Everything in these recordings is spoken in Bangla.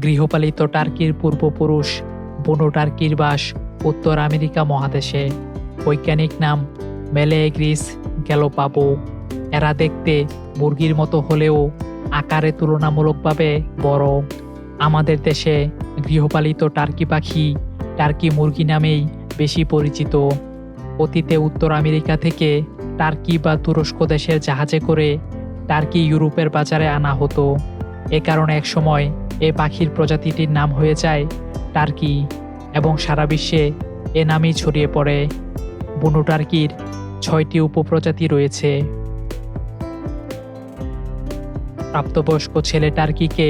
গৃহপালিত টার্কির পূর্বপুরুষ বুনো টার্কির বাস উত্তর আমেরিকা মহাদেশে। বৈজ্ঞানিক নাম মেলেগ্রিস গ্যালোপাবো। এরা দেখতে মুরগির মতো হলেও আকারে তুলনামূলকভাবে বড়। আমাদের দেশে গৃহপালিত টার্কি পাখি টার্কি মুরগি নামেই বেশি পরিচিত। অতীতে উত্তর আমেরিকা থেকে টার্কি বা তুরস্ক দেশের জাহাজে করে টার্কি ইউরোপের বাজারে আনা হতো। এ কারণে একসময় এ পাখির প্রজাতিটির নাম হয়ে যায় টার্কি এবং সারা বিশ্বে এ নামই ছড়িয়ে পড়ে। বুনো টার্কির ছয়টি উপপ্রজাতি রয়েছে। প্রাপ্তবয়স্ক ছেলে টার্কিকে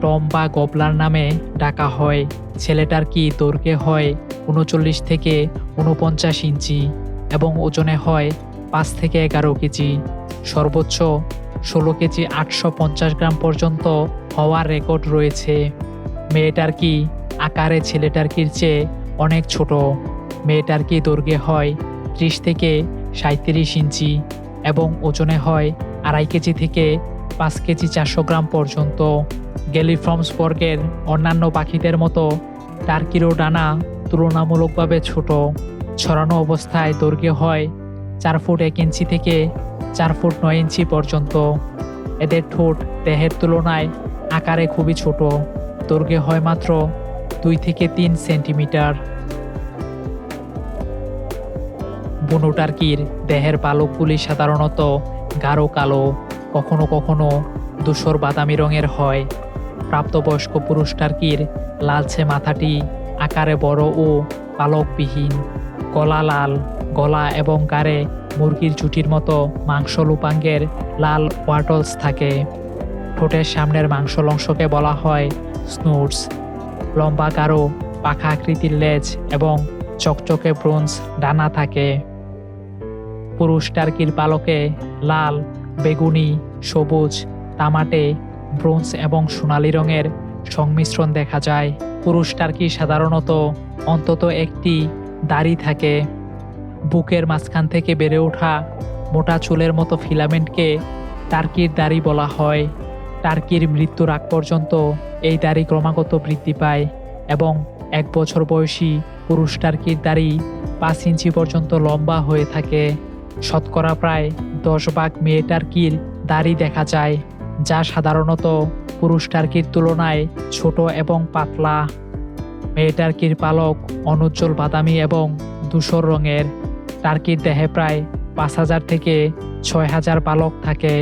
টম বা গবলার নামে ডাকা হয়। ছেলে টার্কি দৈর্ঘ্যে হয় উনচল্লিশ থেকে উনপঞ্চাশ ইঞ্চি এবং ওজনে হয় পাঁচ থেকে এগারো কেজি। সর্বোচ্চ ষোলো কেজি আটশো পঞ্চাশ গ্রাম পর্যন্ত হওয়ার রেকর্ড রয়েছে। মেয়েটার কি আকারে, ছেলেটার কির চেয়ে অনেক ছোট? মেয়েটার কি দৈর্ঘ্যে হয় ত্রিশ থেকে সাঁত্রিশ ইঞ্চি এবং ওজনে হয় আড়াই কেজি থেকে পাঁচ কেজি চারশো গ্রাম পর্যন্ত? গ্যালিফ্রমস বর্গের অন্যান্য পাখিদের মতো টার্কিরও ডানা তুলনামূলকভাবে ছোট। ছড়ানো অবস্থায় দৈর্ঘ্য হয় চার ফুট এক ইঞ্চি থেকে চার ফুট নয় ইঞ্চি পর্যন্ত। এদের ঠোঁট দেহের তুলনায় আকারে খুবই ছোট। দৈর্ঘ্যে হয় মাত্র দুই থেকে তিন সেন্টিমিটার। বুনো টার্কির দেহের পালকগুলি সাধারণত গাঢ় কালো, কখনো কখনো ধূসর বাদামি রঙের হয়। প্রাপ্তবয়স্ক পুরুষ টার্কির লালচে মাথাটি আকারে বড় ও পালকবিহীন গলা লাল, গলা এবং গাড়ে মুরগির জুটির মতো মাংস লুপাঙ্গের লাল ওয়াটলস থাকে। ঠোঁটের সামনের মাংসল অংশকে বলা হয় স্নুটস। লম্বা গাঢ়, পাখা আকৃতির লেজ এবং চকচকে ব্রোঞ্জ ডানা থাকে। পুরুষ টার্কির পালকে লাল, বেগুনি, সবুজ, তামাটে, ব্রোঞ্জ এবং সোনালি রঙের সংমিশ্রণ দেখা যায়। পুরুষ টার্কি সাধারণত অন্তত একটি দাড়ি থাকে। বুকের মাঝখান থেকে বেড়ে ওঠা মোটা চুলের মতো ফিলামেন্টকে টার্কির দাড়ি বলা হয়। টার্কির মৃত্যুর আগ পর্যন্ত এই দাড়ি ক্রমাগত বৃদ্ধি পায় এবং এক বছর বয়সী পুরুষ টার্কির দাড়ি পাঁচ ইঞ্চি পর্যন্ত লম্বা হয়ে থাকে। শতকরা প্রায় দশ ভাগ মেয়ে টার্কির দাড়ি দেখা যায়, যা সাধারণত পুরুষ টার্কির তুলনায় ছোট এবং পাতলা। মেয়ে টার্কির পালক অনুজ্জ্বল বাদামি এবং ধূসর রঙের। টার্কির দেহে প্রায় পাঁচ হাজার থেকে ছয় হাজার পালক থাকে।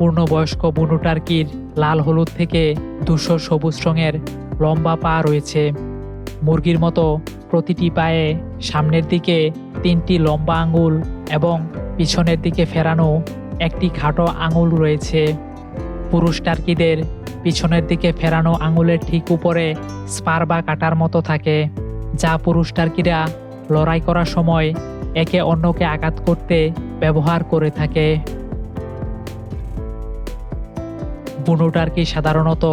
পূর্ণবয়স্ক বুনো টার্কির লাল হলুদ থেকে দুশো সবুজ রঙের লম্বা পা রয়েছে। মুরগির মতো প্রতিটি পায়ে সামনের দিকে তিনটি লম্বা আঙুল এবং পিছনের দিকে ফেরানো একটি খাটো আঙুল রয়েছে। পুরুষ টার্কিদের পিছনের দিকে ফেরানো আঙুলের ঠিক উপরে স্পার বা কাটার মতো থাকে, যা পুরুষ টার্কিরা লড়াই করার সময় একে অন্যকে আঘাত করতে ব্যবহার করে থাকে। বুনো টার্কি সাধারণত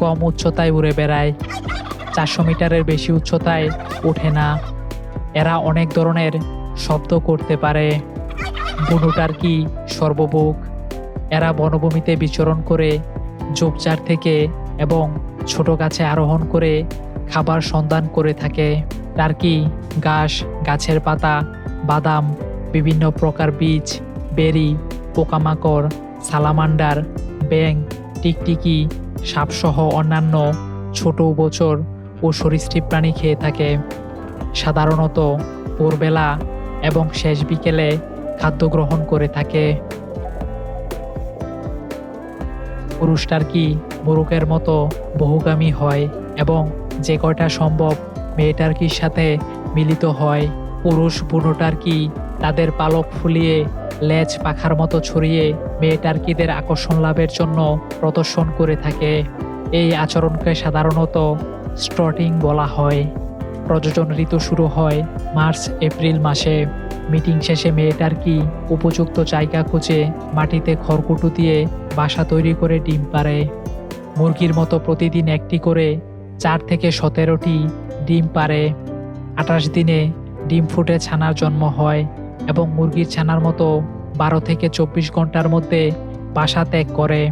কম উচ্চতায় উড়ে বেড়ায়, চারশো মিটারের বেশি উচ্চতায় ওঠে না। এরা অনেক ধরনের শব্দ করতে পারে। বুনো টার্কি সর্বভুক এরা বনভূমিতে বিচরণ করে ঝোপঝাড় থেকে এবং ছোট গাছে আরোহণ করে খাবার সন্ধান করে থাকে। টার্কি ঘাস, গাছের পাতা, বাদাম, বিভিন্ন প্রকার বীজ, বেরি, পোকামাকড়, সালামান্ডার ব্যাং টিকটিকি, সাপসহ অন্যান্য ছোট উভচর ও সরীসৃপ প্রাণী খেয়ে থাকে। সাধারণত ভোরবেলা এবং শেষ বিকেলে খাদ্য গ্রহণ করে থাকে। পুরুষ টার্কি মোরগের মতো বহুগামী হয় এবং যে কয়টা সম্ভব মেয়ে টার্কির সাথে মিলিত হয়? পুরুষ বুনো টার্কি তাদের পালক ফুলিয়ে লেজ পাখার মতো ছড়িয়ে মেয়ে টার্কিদের আকর্ষণ লাভের জন্য প্রদর্শন করে থাকে। এই আচরণকে সাধারণত স্ট্রটিং বলা হয়। প্রযোজন ঋতু শুরু হয় মার্চ, এপ্রিল মাসে। মিটিং শেষে মেয়ে টার্কি উপযুক্ত জায়গা খুঁজে মাটিতে খড়কুটো দিয়ে বাসা তৈরি করে ডিম পারে মুরগির মতো প্রতিদিন একটি করে চার থেকে সতেরোটি ডিম পারে আঠাশ দিনে ডিম ফুটে ছানার জন্ম হয় এবং মুরগির ছানার মতো বারো থেকে চব্বিশ ঘণ্টার মধ্যে বাসা ত্যাগ করে।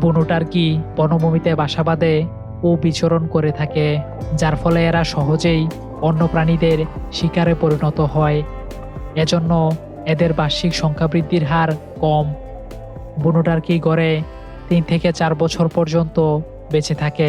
বুনো টার্কি বনভূমিতে বাসা বাঁধে ও বিচরণ করে থাকে, যার ফলে এরা সহজেই অন্য প্রাণীদের শিকারে পরিণত হয়। এজন্য এদের বার্ষিক সংখ্যা বৃদ্ধির হার কম। বুনো টার্কি গড়ে তিন থেকে চার বছর পর্যন্ত বেঁচে থাকে।